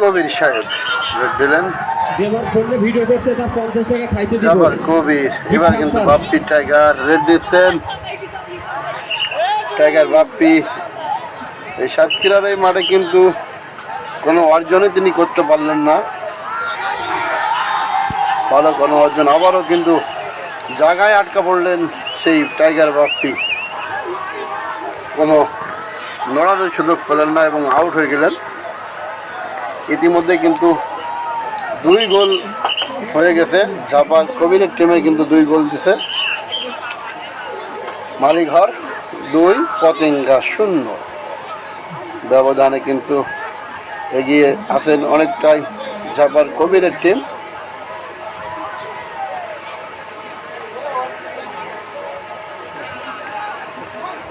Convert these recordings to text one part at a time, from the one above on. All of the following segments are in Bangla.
কবির সাহেব দিলেন। যেবার ফোনে ভিডিও করছে তার পঞ্চাশ টাকা খাইতে দিব। জাবার কবির এবার কিন্তু বাপ্পি টাইগার রেড দিচ্ছেন টাইগার বাপ্পি এই সাতক্ষীরার এই মাঠে কিন্তু কোনো অর্জনই তিনি করতে পারলেন না। ভালো কোনো অর্জন আবারও কিন্তু জায়গায় আটকা পড়লেন সেই টাইগার বাপ্পি। কোনো লড়ানোর সুযোগ পেলেন না এবং আউট হয়ে গেলেন। ইতিমধ্যে কিন্তু দুই গোল হয়ে গেছে। জাপান কবিরের টিমে কিন্তু দুই গোল দিছে। মালিঘর দুই, পতেঙ্গা শূন্য। ব্যবধানে কিন্তু এগিয়ে আছেন অনেকটাই জাপান কবিরের টিম।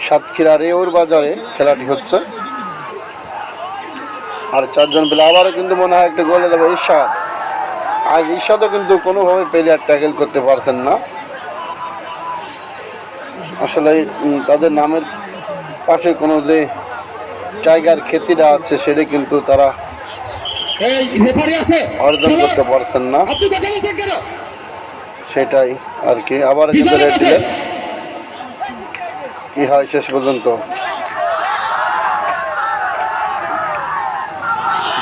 সাতক্ষীরা রেওর বাজারে খেলাটি হচ্ছে। আর চারজন পেলে আবারও কিন্তু মনে হয় একটা গোলে দেবে ঈশাদ আর ঈশাদও কিন্তু কোনোভাবে প্লেয়ার ট্যাকেল করতে পারছেন না। আসলে তাদের নামের পাশে কোনো যে টাইগার খ্যাতিটা আছে সেটা কিন্তু তারা অর্জন করতে পারছেন না। সেটাই আর কি। আবার। কি হয় শেষ পর্যন্ত?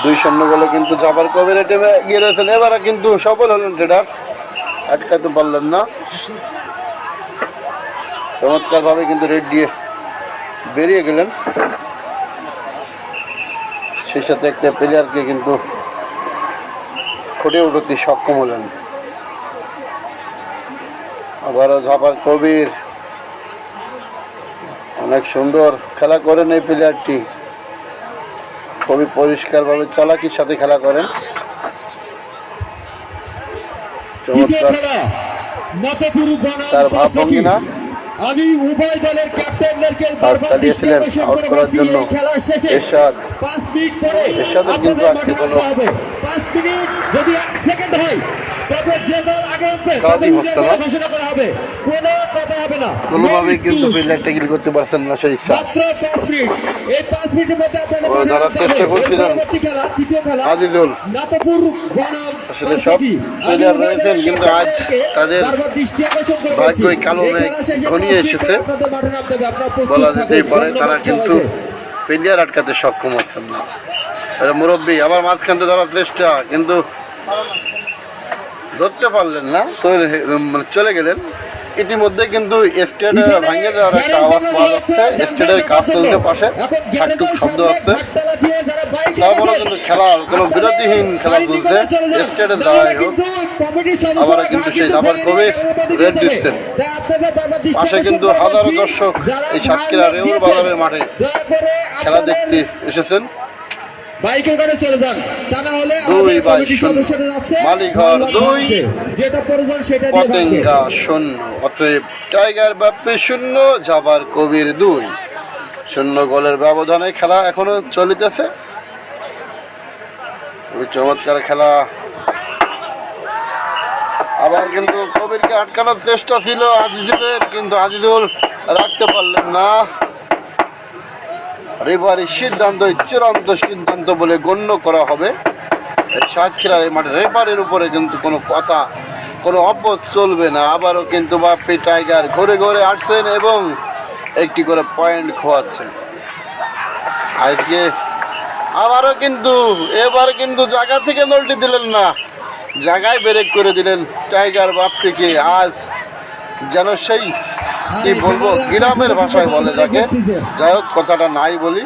দুই শূন্য গোলে কিন্তু জাবার কবির টিমে গিয়ে রয়েছেন। এবারে কিন্তু সফল হলেন ট্রেডার আটকাতে পারলেন না। চমৎকার ভাবে কিন্তু রেড দিয়ে বেরিয়ে গেলেন। সেই সাথে একটা প্লেয়ারকে কিন্তু ফুটে উঠতে সক্ষম হলেন। আবারও ঝাপার কবির অনেক সুন্দর খেলা করেন এই প্লেয়ারটি খুবই পরিষ্কারভাবে চালাকির সাথে খেলা করেন। তার ভাবভঙ্গি না। আমি উভয় দলের ক্যাপ্টেনদেরকে বারবার দৃষ্টি আউট করার জন্য এই খেলার শেষে এরশাদ। পাঁচ মিনিট পরে এরশাদের কিন্তু আজকে কোনো- নামতে মিনিট যদি সেকেন্ড হয় তবে যে দল আগে উঠবে কাজই তাদের হচ্ছে বিজয় না। বলে ঘোষণা করা হবে। কোনো কথা হবে না। কোনোভাবেই কিন্তু করতে পারছেন না সেই মাত্র পাঁচ মিনিট। এই পাঁচ মিনিটের মধ্যে আপনাদের ও, যারা চেষ্টা হবে। করছিলেন। খেলা তৃতীয় খেলা আজিজুল। নাতপুর বনাম আসলে সব প্লেয়ার রয়েছেন, কিন্তু আজ তাদের ভাগ্যই কালো ঘনিয়ে এসেছে। বলা যেতেই পারে তারা কিন্তু। প্লেয়ার আটকাতে সক্ষম হচ্ছেন না। মুরব্বী আবার মাঝখান ধরার চেষ্টা কিন্তু ধরতে পারলেন না মানে চলে গেলেন। ইতিমধ্যে কিন্তু স্টেট ভাঙে যাওয়ার একটা আওয়াজ পাওয়া যাচ্ছে। স্টেটের কাজ চলছে পাশে। ঠাকটুক শব্দ বাইকে তারপরে কিন্তু খেলা কোনো বিরতিহীন খেলা চলছে। নিকটে চলে যান। স্টেটে নাহলে যাওয়াই হোক। আবার কিন্তু সেই আবার ভেঙে কবি নিয়ে একেবারে রেড দিচ্ছেন। পাশে কিন্তু হাজারো দর্শক এই সাতক্ষীরা রেউর বাজারের মাঠে খেলা দেখতে এসেছেন। বাইকের করে চলে যান। তা না হলে আমাদের কমিটির সদস্যরা যাচ্ছে। মালিকঘর দুই। যেটা প্রয়োজন সেটা দিয়ে পতেঙ্গা শূন্য। অতএব টাইগার বাপ্পি শূন্য জাবার কবির দুই। শূন্য গোলের ব্যবধানে খেলা এখনও চলিতেছে। খুবই চমৎকার খেলা। আবার কিন্তু কবিরকে আটকানোর চেষ্টা ছিল আজিজুলের কিন্তু আজিজুল রাখতে পারলেন না। রেফারির সিদ্ধান্ত, চূড়ান্ত সিদ্ধান্ত বলে গণ্য করা হবে। সাতক্ষীরার এই মাঠে রেফারির উপরে কিন্তু কোনো কথা, কোনো অপদ চলবে না। আবারও কিন্তু বাপ্পি টাইগার ঘুরে ঘুরে আসছেন এবং একটি করে পয়েন্ট খোয়াচ্ছেন। আজকে আবারও কিন্তু, এবার কিন্তু জায়গা থেকে নলটি দিলেন না। জায়গায় ব্রেক করে দিলেন টাইগার বাপ্পিকে। আজ যেন সেই কি বলব? গ্রামের ভাষায় বলে যাকে। যাই হোক কথাটা নাই বলি।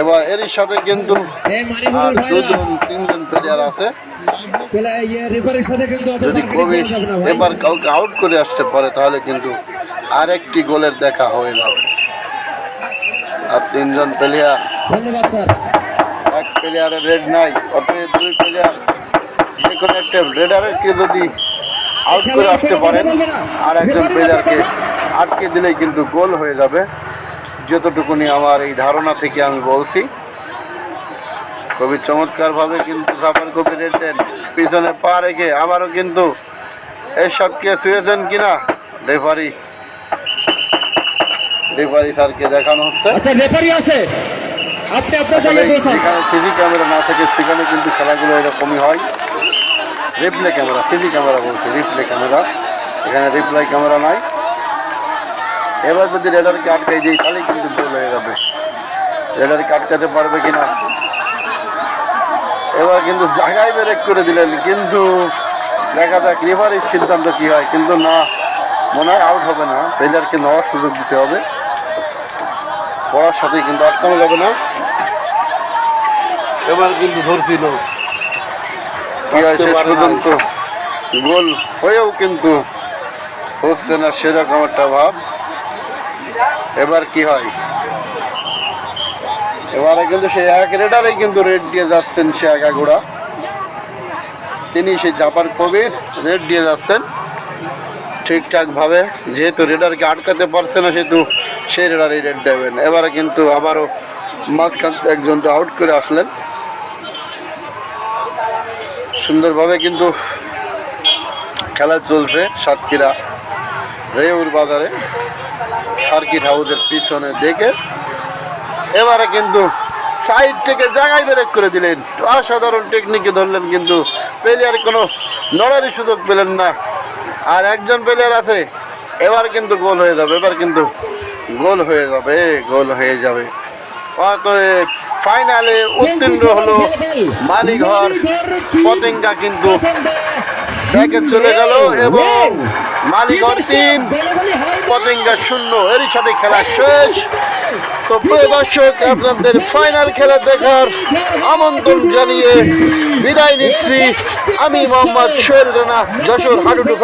এবার এরই সাথে কিন্তু আর মানিকগঞ্জের দুজন তিনজন প্লেয়ার আছে। ইয়ে যদি ভাই। এবার কাউকে আউট করে আসতে পারে তাহলে কিন্তু আরেকটি গোলের দেখা হয়ে যাবে। আর তিনজন প্লেয়ার এক প্লেয়ারে রেড নাই অতএব দুই প্লেয়ার যে কোনো একটা রেডারকে যদি আউট করে আসতে পারেন। আর একজন প্লেয়ারকে আটকে দিলেই কিন্তু গোল হয়ে যাবে। যতটুকুনি আমার এই ধারণা থেকে আমি বলছি খুবই চমৎকারভাবে কিন্তু সাফার কপি রেটেন পিছনে পা রেখে আবারও কিন্তু এসবকে শুয়েছেন কিনা? রেফারি। রেফারি স্যারকে দেখানো হচ্ছে। আচ্ছা রেফারি আছে। আপনি আপনার সিসি ক্যামেরা না থাকে সেখানে কিন্তু খেলাগুলো এরকমই হয়। রিপ্লে ক্যামেরা সিসি ক্যামেরা বলছি রিপ্লে ক্যামেরা এখানে রিপ্লাই ক্যামেরা নাই। এবার যদি রেডারকে আটকাই যাই তাহলে কিন্তু গোল হয়ে যাবে। রেডারকে আটকাতে পারবে কিনা? এবার কিন্তু জায়গায় ব্রেক করে দিলেন, কিন্তু দেখা যাক রেফারির সিদ্ধান্ত কী হয়। কিন্তু না, মনে হয় আউট হবে না। প্লেয়ারকে নেওয়ার সুযোগ দিতে হবে। পড়ার সাথে কিন্তু আটকানো যাবে না। এবার কিন্তু ধরছিল। কি পর্যন্ত গোল হয়েও কিন্তু হচ্ছে না সেরকম একটা ভাব। এবার কি হয়? এবারে কিন্তু সে এক রেডারেই কিন্তু রেড দিয়ে যাচ্ছেন সে একাগুড়া তিনি সেই জাপার কবির রেড দিয়ে যাচ্ছেন। ঠিকঠাকভাবে যেহেতু রেডারকে আটকাতে পারছে না সেহেতু সেই রেডারই রেড দেবেন। এবারে কিন্তু আবারও মাঝখান একজন আউট করে আসলেন। সুন্দরভাবে কিন্তু খেলা চলছে সাতক্ষীরা রেউর বাজারে, সার্কিট হাউসের পিছনে দেখে। এবারে কিন্তু সাইড থেকে জায়গায় ব্রেক করে দিলেন। অসাধারণ টেকনিকে ধরলেন কিন্তু প্লেয়ার কোনো নড়ারই সুযোগ পেলেন না। আর একজন প্লেয়ার আছে, এবার কিন্তু গোল হয়ে যাবে, এবার কিন্তু গোল হয়ে যাবে, গোল হয়ে যাবে। অতএব ফাইনালে উত্তীর্ণ হলো মালিঘর পতেঙ্গা কিন্তু ব্যাকে চলে গেল এবং মালিঘর তিন পতেঙ্গা শূন্য। এরই সাথে খেলা শেষ। তো প্রিয় দর্শক আপনাদের ফাইনাল খেলা দেখার আমন্ত্রণ জানিয়ে বিদায় নিচ্ছি। আমি মোহাম্মদ সোহেল রানা যশোর হাডুডু